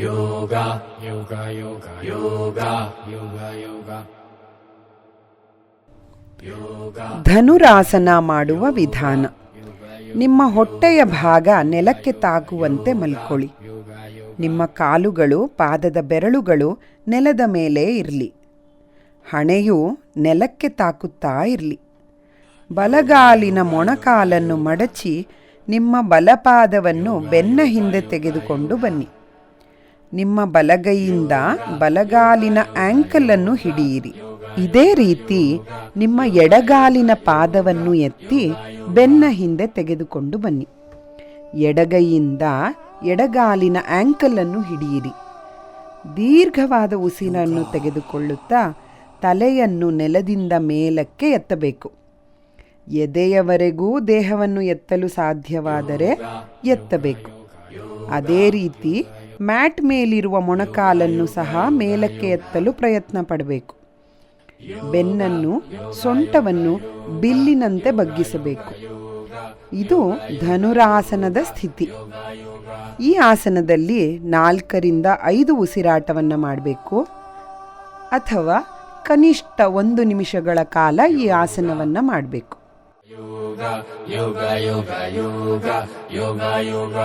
yoga, yoga, yoga, yoga, yoga, yoga. Yoga, Dhanurasana ಮಾಡುವ ವಿಧಾನ. ನಿಮ್ಮ ಹೊಟ್ಟೆಯ ಭಾಗ ನೆಲಕ್ಕೆ ತಾಗುವಂತೆ ಮಲ್ಕೊಳ್ಳಿ. ನಿಮ್ಮ ಕಾಲುಗಳು ಪಾದದ ಬೆರಳುಗಳು ನೆಲದ ಮೇಲೆ ಇರಲಿ. ಹಣೆಯು ನೆಲಕ್ಕೆ ತಾಕುತ್ತಾ ಇರಲಿ. ಬಲಗಾಲಿನ ಮೊಣಕಾಲನ್ನು ಮಡಚಿ ನಿಮ್ಮ ಬಲಪಾದವನ್ನು ಬೆನ್ನ ಹಿಂದೆ ತೆಗೆದುಕೊಂಡು ಬನ್ನಿ. ನಿಮ್ಮ ಬಲಗೈಯಿಂದ ಬಲಗಾಲಿನ ಆ್ಯಂಕಲನ್ನು ಹಿಡಿಯಿರಿ. ಇದೇ ರೀತಿ ನಿಮ್ಮ ಎಡಗಾಲಿನ ಪಾದವನ್ನು ಎತ್ತಿ ಬೆನ್ನ ಹಿಂದೆ ತೆಗೆದುಕೊಂಡು ಬನ್ನಿ. ಎಡಗೈಯಿಂದ ಎಡಗಾಲಿನ ಆ್ಯಂಕಲನ್ನು ಹಿಡಿಯಿರಿ. ದೀರ್ಘವಾದ ಉಸಿರನ್ನು ತೆಗೆದುಕೊಳ್ಳುತ್ತಾ ತಲೆಯನ್ನು ನೆಲದಿಂದ ಮೇಲಕ್ಕೆ ಎತ್ತಬೇಕು. ಎದೆಯವರೆಗೂ ದೇಹವನ್ನು ಎತ್ತಲು ಸಾಧ್ಯವಾದರೆ ಎತ್ತಬೇಕು. ಅದೇ ರೀತಿ ಮ್ಯಾಟ್ ಮೇಲಿರುವ ಮೊಣಕಾಲನ್ನು ಸಹ ಮೇಲಕ್ಕೆ ಎತ್ತಲು ಪ್ರಯತ್ನ ಪಡಬೇಕು. ಬೆನ್ನನ್ನು ಸೊಂಟವನ್ನು ಬಿಲ್ಲಿನಂತೆ ಬಗ್ಗಿಸಬೇಕು. ಇದು ಧನುರಾಸನದ ಸ್ಥಿತಿ. ಈ ಆಸನದಲ್ಲಿ ನಾಲ್ಕರಿಂದ ಐದು ಉಸಿರಾಟವನ್ನು ಮಾಡಬೇಕು. ಅಥವಾ ಕನಿಷ್ಠ ಒಂದು ನಿಮಿಷಗಳ ಕಾಲ ಈ ಆಸನವನ್ನು ಮಾಡಬೇಕು. ಯೋಗ ಯೋಗ ಯೋಗ ಯೋಗ ಯೋಗ.